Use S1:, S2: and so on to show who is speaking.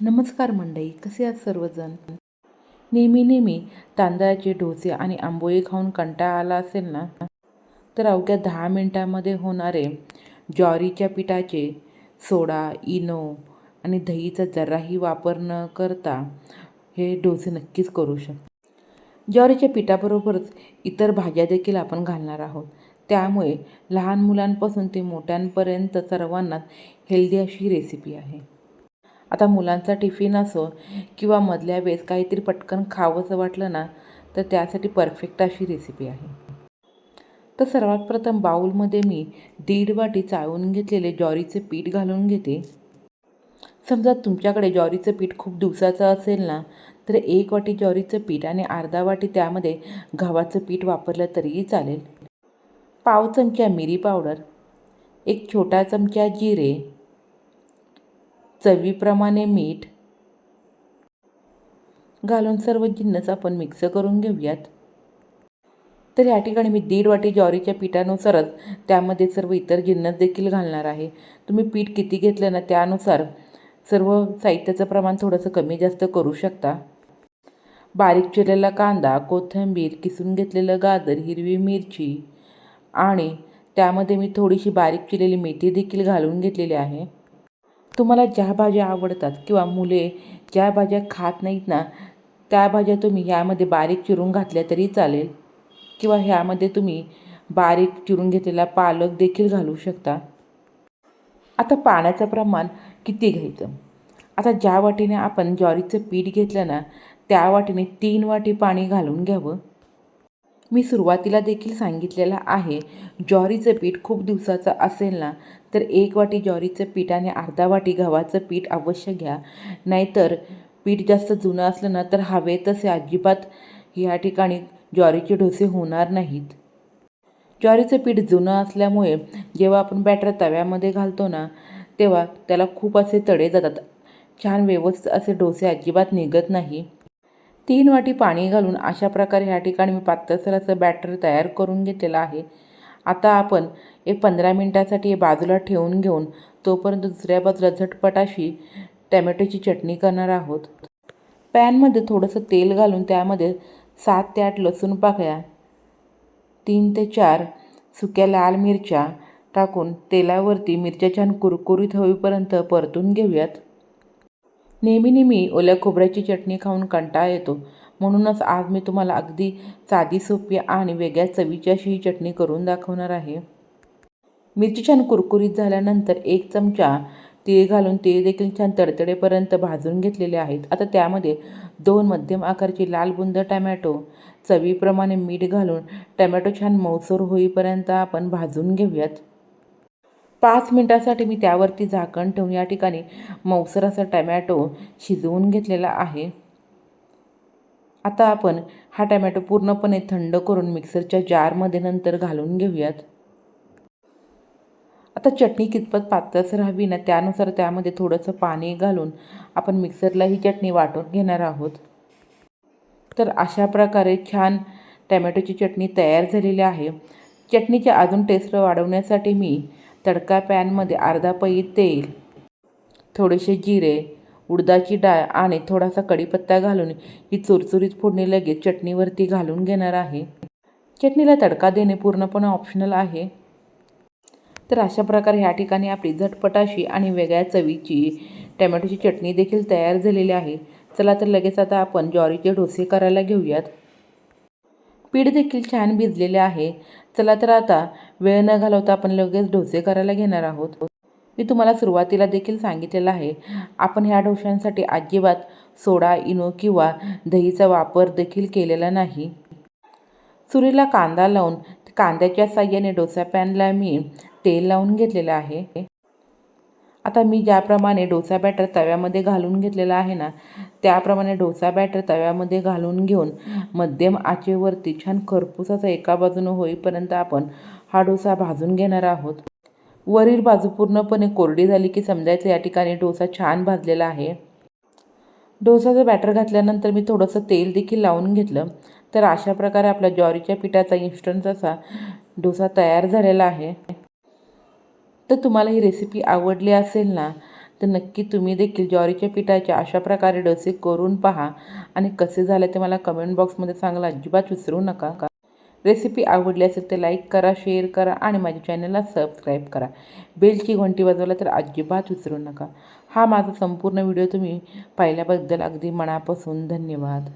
S1: नमस्कार मंडई कसे आहात सर्वजण? नेहमी नेहमी तांदळाचे डोसे आणि आंबोळी खाऊन कंटाळा आला असेल ना? तर अवघ्या दहा मिनटामध्ये होणारे ज्वारीच्या पिठाचे सोडा इनो आणि दहीचा जराही वापर न करता हे डोसे नक्कीच करू शक ज्वारीच्या पिठाबरोबरच इतर भाज्या देखील आपण घालणार आहोत. त्यामुळे लहान मुलांपासून ते मोठ्यांपर्यंत सर्वांनाच हेल्दी अशी रेसिपी आहे. आता मुलांचा टिफिन असो किंवा मधल्या वेळेस काहीतरी पटकन खावंसं वाटलं ना तर त्यासाठी परफेक्ट अशी रेसिपी आहे. तर सर्वात प्रथम बाऊलमध्ये मी दीड वाटी चाळून घेतलेले ज्वारीचे पीठ घालून घेते. समजा तुमच्याकडे ज्वारीचं पीठ खूप दिवसाचं असेल ना तर एक वाटी ज्वारीचं पीठ आणि अर्धा वाटी त्यामध्ये गव्हाचं पीठ वापरलं तरीही चालेल. पाव चमचा मिरी पावडर एक छोटा चमचा जिरे चवीप्रमाणे मीठ घालून सर्व जिन्नस आपण मिक्स करून घेऊयात. तर या ठिकाणी मी दीड वाटी ज्वारीच्या पिठानुसारच त्यामध्ये सर्व इतर जिन्नस देखील घालणार आहे. तुम्ही पीठ किती घेतलं ना त्यानुसार सर्व साहित्याचं प्रमाण थोडंसं कमी जास्त करू शकता. बारीक चिरलेला कांदा कोथिंबीर किसून घेतलेलं गाजर हिरवी मिरची आणि त्यामध्ये मी थोडीशी बारीक चिरलेली मेथी देखील घालून घेतलेली आहे. तुम्हाला ज्या भाज्या आवडतात किंवा मुले ज्या भाज्या खात नाहीत ना त्या भाज्या तुम्ही यामध्ये बारीक चिरून घातल्या तरी चालेल. किंवा ह्यामध्ये तुम्ही बारीक चिरून घेतलेला पालक देखील घालू शकता. आता पाण्याचं प्रमाण किती घ्यायचं? आता ज्या वाटीने आपण ज्वारीचं पीठ घेतलं ना त्या वाटीने तीन वाटी पाणी घालून घ्यावं. मी सुरुवातीला देखील सांगितलेलं आहे ज्वारीचं पीठ खूप दिवसाचं असेल ना तर एक वाटी ज्वारीचं पीठ आणि अर्धा वाटी गव्हाचं पीठ अवश्य घ्या. नाहीतर पीठ जास्त जुनं असलं ना तर हवे तसे अजिबात या ठिकाणी ज्वारीचे डोसे होणार नाहीत. ज्वारीचं पीठ जुनं असल्यामुळे जेव्हा आपण बॅटर तव्यामध्ये घालतो ना तेव्हा त्याला खूप असे तडे जातात. छान व्यवस्थित असे डोसे अजिबात निघत नाही. तीन वाटी पाणी घालून अशा प्रकारे ह्या ठिकाणी मी पातळसर असं बॅटर तयार करून घेतलेलं आहे. आता आपण एक पंधरा मिनटासाठी बाजूला ठेवून घेऊन तोपर्यंत दुसऱ्या बाजूला झटपटाशी टॅमॅटोची चटणी करणार आहोत. पॅनमध्ये थोडंसं तेल घालून त्यामध्ये सात ते आठ लसूण पाकळ्या तीन ते चार सुक्या लाल मिरच्या टाकून तेलावरती मिरच्या छान कुरकुरीत होईपर्यंत परतून घेऊयात. नेहमी नेहमी ओल्या खोबऱ्याची चटणी खाऊन कंटाळा येतो. म्हणूनच आज मी तुम्हाला अगदी साधी सोपी आणि वेगळ्या चवीची अशी ही चटणी करून दाखवणार आहे. मिरची छान कुरकुरीत झाल्यानंतर एक चमचा तीळ घालून तीळ देखील छान तडतडेपर्यंत भाजून घेतलेले आहेत. आता त्यामध्ये दोन मध्यम आकारचे लाल बुंद टमॅटो चवीप्रमाणे मीठ घालून टमॅटो छान मौसूर होईपर्यंत आपण भाजून घेऊयात. पाच मिनटासाठी मी त्यावरती झाकण ठेवून या ठिकाणी मौसर असा टमॅटो शिजवून घेतलेला आहे. आता आपण हा टॅमॅटो पूर्णपणे थंड करून मिक्सरच्या जारमध्ये नंतर घालून घेऊयात. आता चटणी कितपत पातळसर हवी ना त्यानुसार त्यामध्ये थोडंसं पाणी घालून आपण मिक्सरला ही चटणी वाटून घेणार आहोत. तर अशा प्रकारे छान टॅमॅटोची चटणी तयार झालेली आहे. चटणीचे अजून टेस्ट वाढवण्यासाठी मी तडका पॅनमध्ये अर्धा पई तेल थोडेसे जिरे उडदाची डाळ आणि थोडासा कढीपत्ता घालून ही चुरचुरीत फोडणी लगेच चटणीवरती घालून घेणार आहे. चटणीला तडका देणे पूर्णपणे ऑप्शनल आहे. तर अशा प्रकारे ह्या ठिकाणी आपली झटपटाशी आणि वेगळ्या चवीची टमॅटोची चटणी देखील तयार झालेली आहे. चला तर लगेच आता आपण ज्वारीचे डोसे करायला घेऊयात. पीठ देखील छान भिजलेले आहे. चला तर आता वेळ न घालवता आपण लगेच डोसे करायला घेणार आहोत. मी तुम्हाला सुरुवातीला देखील सांगितलेलं आहे. आपण ह्या डोशांसाठी अजिबात सोडा इनो किंवा दहीचा वापर देखील केलेला नाही. चुरीला कांदा लावून कांद्याच्या साह्याने डोसा पॅनला मी तेल लावून घेतलेलं आहे. आता मी ज्याप्रमाणे डोसा बॅटर तव्यामध्ये घालून घेतलेला आहे ना त्याप्रमाणे डोसा बॅटर तव्यामध्ये घालून घेऊन मध्यम आचेवरती छान खरपूस एका बाजूनं होईपर्यंत आपण हा डोसा भाजून घेणार आहोत. वरील बाजू पूर्णपणे कोरडी झाली की समजायचं या ठिकाणी डोसा छान भाजलेला आहे. डोसाचं बॅटर घातल्यानंतर मी थोडंसं तेल देखील लावून घेतलं. तर अशा प्रकारे आपल्या ज्वारीच्या पिठाचा इन्स्टंट असा डोसा तयार झालेला आहे. तर तुम्हाला ही रेसिपी आवडली असेल ना तर नक्की तुम्ही देखील ज्वारीच्या पिठाचे अशा प्रकारे डोसे करून पहा. आणि कसे झाले ते मला कमेंट बॉक्समध्ये सांगायला अजिबात विसरू नका. रेसिपी आवडली असेल तर लाईक करा शेअर करा आणि माझ्या चॅनलला सबस्क्राईब करा. बेलची घंटी वाजवला तर अजिबात विसरू नका. हा माझा संपूर्ण व्हिडिओ तुम्ही पाहिल्याबद्दल अगदी मनापासून धन्यवाद.